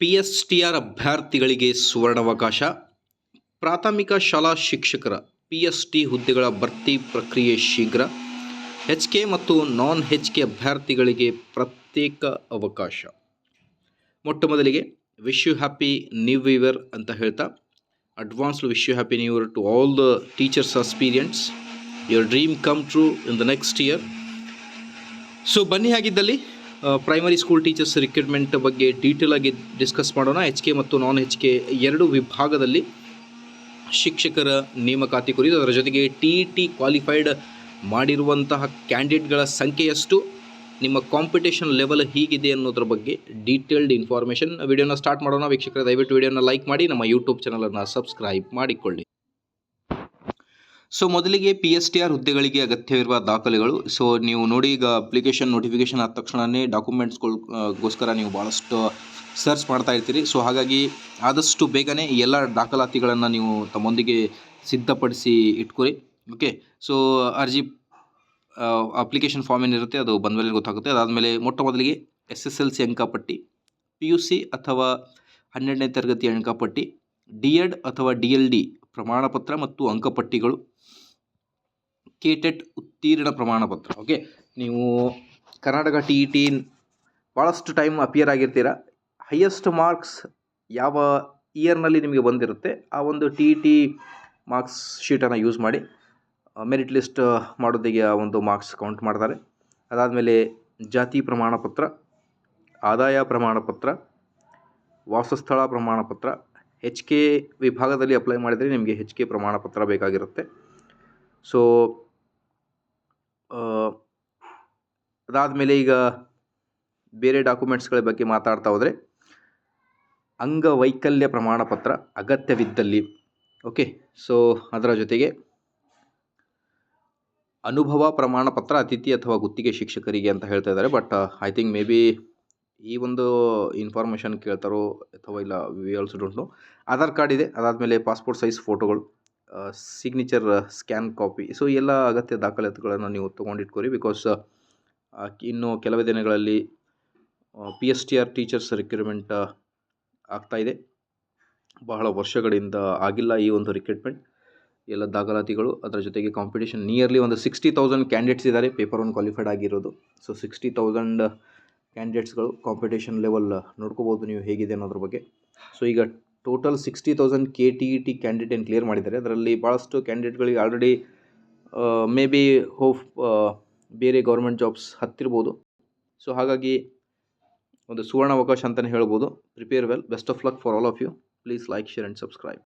P S T R ಅಭ್ಯರ್ಥಿಗಳಿಗೆ ಸುವರ್ಣಾವಕಾಶ. ಪ್ರಾಥಮಿಕ ಶಾಲಾ ಶಿಕ್ಷಕರ ಪಿ ಎಸ್ ಟಿ ಹುದ್ದೆಗಳ ಭರ್ತಿ ಪ್ರಕ್ರಿಯೆ ಶೀಘ್ರ. ಎಚ್ ಕೆ ಮತ್ತು ನಾನ್ ಹೆಚ್ ಕೆ ಅಭ್ಯರ್ಥಿಗಳಿಗೆ ಪ್ರತ್ಯೇಕ ಅವಕಾಶ. ಮೊಟ್ಟ ಮೊದಲಿಗೆ wish you happy new year ಅಂತ ಹೇಳ್ತಾ advanced wish you happy new year to all the teachers experience your dream come true in the next year so ಬನ್ನಿ ಹಾಗಿದ್ದಲ್ಲಿ ಪ್ರೈಮರಿ ಸ್ಕೂಲ್ ಟೀಚರ್ಸ್ ರಿಕ್ರೂಟ್ಮೆಂಟ್ ಬಗ್ಗೆ ಡೀಟೇಲ್ ಆಗಿ ಡಿಸ್ಕಸ್ ಮಾಡೋಣ. H K ಮತ್ತು non H K ಎರಡು ವಿಭಾಗದಲ್ಲಿ ಶಿಕ್ಷಕರ ನೇಮಕಾತಿ ಕುರಿತು ಅದರ ಜೊತೆಗೆ ಟಿ ಟಿ ಕ್ವಾಲಿಫೈಡ್ ಮಾಡಿರುವಂತಹ ಕ್ಯಾಂಡಿಡೇಟ್ಗಳ ಸಂಖ್ಯೆಯಷ್ಟು, ನಿಮ್ಮ ಕಾಂಪಿಟೇಷನ್ ಲೆವೆಲ್ ಹೀಗಿದೆ ಅನ್ನೋದ್ರ ಬಗ್ಗೆ ಡೀಟೇಲ್ಡ್ ಇನ್ಫಾರ್ಮೇಷನ್ ವಿಡಿಯೋನ ಸ್ಟಾರ್ಟ್ ಮಾಡೋಣ. ವೀಕ್ಷಕರ, ದಯವಿಟ್ಟು ವಿಡಿಯೋನ ಲೈಕ್ ಮಾಡಿ. ನಮ್ಮ ಯೂಟ್ಯೂಬ್ ಚಾನಲನ್ನು ಸಬ್ಸ್ಕ್ರೈಬ್ ಮಾಡಿಕೊಳ್ಳಿ. ಸೊ ಮೊದಲಿಗೆ ಪಿ ಎಸ್ ಟಿ ಆರ್ ಹುದ್ದೆಗಳಿಗೆ ಅಗತ್ಯವಿರುವ ದಾಖಲೆಗಳು. ಸೊ ನೀವು ನೋಡಿ ಈಗ ಅಪ್ಲಿಕೇಶನ್ ನೋಟಿಫಿಕೇಶನ್ ಆದ ತಕ್ಷಣವೇ ಡಾಕ್ಯುಮೆಂಟ್ಸ್ಗಳಿಗೋಸ್ಕರ ನೀವು ಭಾಳಷ್ಟು ಸರ್ಚ್ ಮಾಡ್ತಾ ಇರ್ತೀರಿ. ಸೊ ಹಾಗಾಗಿ ಆದಷ್ಟು ಬೇಗನೆ ಎಲ್ಲ ದಾಖಲಾತಿಗಳನ್ನು ನೀವು ತಮ್ಮೊಂದಿಗೆ ಸಿದ್ಧಪಡಿಸಿ ಇಟ್ಕೊರಿ. ಓಕೆ ಸೊ ಅರ್ಜಿ ಅಪ್ಲಿಕೇಶನ್ ಫಾರ್ಮ್ ಏನಿರುತ್ತೆ ಅದು ಬಂದ ಮೇಲೆ ಗೊತ್ತಾಗುತ್ತೆ. ಅದಾದಮೇಲೆ ಮೊಟ್ಟ ಮೊದಲಿಗೆ ಎಸ್ ಎಸ್ ಎಲ್ ಸಿ ಅಂಕಪಟ್ಟಿ ಪಿ ಯು ಸಿ ಅಥವಾ ಹನ್ನೆರಡನೇ ತರಗತಿ ಅಂಕಪಟ್ಟಿ ಡಿ ಎಡ್ ಅಥವಾ ಡಿ ಎಲ್ ಡಿ ಪ್ರಮಾಣಪತ್ರ ಮತ್ತು ಅಂಕಪಟ್ಟಿಗಳು. ಕೆಟೆಟ್ ಉತ್ತೀರ್ಣ ಪ್ರಮಾಣಪತ್ರ ಓಕೆ ನೀವು ಕರ್ನಾಟಕ ಟಿ ಇ ಟಿ ಭಾಳಷ್ಟು ಟೈಮ್ ಅಪಿಯರ್ ಆಗಿರ್ತೀರ. ಹೈಯೆಸ್ಟ್ ಮಾರ್ಕ್ಸ್ ಯಾವ ಇಯರ್ನಲ್ಲಿ ನಿಮಗೆ ಬಂದಿರುತ್ತೆ, ಆ ಒಂದು ಟಿ ಇ ಟಿ ಮಾರ್ಕ್ಸ್ ಶೀಟನ್ನು ಯೂಸ್ ಮಾಡಿ ಮೆರಿಟ್ ಲಿಸ್ಟ್ ಮಾಡೋದಿಗೆ ಆ ಒಂದು ಮಾರ್ಕ್ಸ್ ಕೌಂಟ್ ಮಾಡ್ತಾರೆ. ಅದಾದಮೇಲೆ ಜಾತಿ ಪ್ರಮಾಣಪತ್ರ ಆದಾಯ ಪ್ರಮಾಣಪತ್ರ ವಾಸಸ್ಥಳ ಪ್ರಮಾಣಪತ್ರ ಹೆಚ್ ಕೆ ವಿಭಾಗದಲ್ಲಿ ಅಪ್ಲೈ ಮಾಡಿದರೆ ನಿಮಗೆ ಹೆಚ್ ಕೆ ಪ್ರಮಾಣಪತ್ರ ಬೇಕಾಗಿರುತ್ತೆ. ಸೊ ಅದಾದಮೇಲೆ ಈಗ ಬೇರೆ ಡಾಕ್ಯುಮೆಂಟ್ಸ್ಗಳ ಬಗ್ಗೆ ಮಾತಾಡ್ತಾ ಹೋದರೆ, ಅಂಗವೈಕಲ್ಯ ಪ್ರಮಾಣಪತ್ರ ಅಗತ್ಯವಿದ್ದಲ್ಲಿ. ಓಕೆ ಸೊ ಅದರ ಜೊತೆಗೆ ಅನುಭವ ಪ್ರಮಾಣ ಪತ್ರ ಅತಿಥಿ ಅಥವಾ ಗುತ್ತಿಗೆ ಶಿಕ್ಷಕರಿಗೆ ಅಂತ ಹೇಳ್ತಾ ಇದ್ದಾರೆ. But I think may be ಈ ಒಂದು ಇನ್ಫಾರ್ಮೇಷನ್ ಕೇಳ್ತಾರೋ ಅಥವಾ ಇಲ್ಲ we also don't know Aadhaar card ಇದೆ, ಅದಾದಮೇಲೆ ಪಾಸ್ಪೋರ್ಟ್ ಸೈಜ್ ಫೋಟೋಗಳು ಸಿಗ್ನೇಚರ್ ಸ್ಕ್ಯಾನ್ ಕಾಪಿ ಸೊ ಎಲ್ಲ ಅಗತ್ಯ ದಾಖಲಾತಿಗಳನ್ನು ನೀವು ತೊಗೊಂಡಿಟ್ಕೊರಿ ಬಿಕಾಸ್ ಇನ್ನು ಕೆಲವೇ ದಿನಗಳಲ್ಲಿ P S T R teachers recruitment ಆಗ್ತಾಯಿದೆ ಬಹಳ ವರ್ಷಗಳಿಂದ ಆಗಿಲ್ಲ ಈ ಒಂದು ರಿಕ್ರೂಟ್ಮೆಂಟ್ ಎಲ್ಲ ದಾಖಲಾತಿಗಳು, ಅದರ ಜೊತೆಗೆ ಕಾಂಪಿಟೇಷನ್ ನಿಯರ್ಲಿ ಒಂದು ಸಿಕ್ಸ್ಟಿ ತೌಸಂಡ್ ಕ್ಯಾಂಡಿಡೇಟ್ಸ್ ಇದ್ದಾರೆ ಪೇಪರ್ ಒನ್ ಕ್ವಾಲಿಫೈಡ್ ಆಗಿರೋದು. ಸೊ ಸಿಕ್ಸ್ಟಿ ತೌಸಂಡ್ ಕ್ಯಾಂಡಿಡೇಟ್ಸ್ಗಳು ಕಾಂಪಿಟೇಷನ್ ಲೆವೆಲ್ ನೋಡ್ಕೋಬೋದು ನೀವು ಹೇಗಿದೆ ಅನ್ನೋದ್ರ ಬಗ್ಗೆ. ಸೊ ಈಗ total sixty thousand K T E T candidate clear ಮಾಡಿದ್ದಾರೆ, ಅದರಲ್ಲಿ ಭಾಳಷ್ಟು ಕ್ಯಾಂಡಿಡೇಟ್ಗಳಿಗೆ ಆಲ್ರೆಡಿ ಮೇ ಬಿ ಹೋಪ್ ಬೇರೆ ಗೌರ್ಮೆಂಟ್ ಜಾಬ್ಸ್ ಹತ್ತಿರ್ಬೋದು. ಸೊ ಹಾಗಾಗಿ ಒಂದು ಸುವರ್ಣ ಅವಕಾಶ ಅಂತಲೇ ಹೇಳ್ಬೋದು. Prepare well best of luck for all of you please like share and subscribe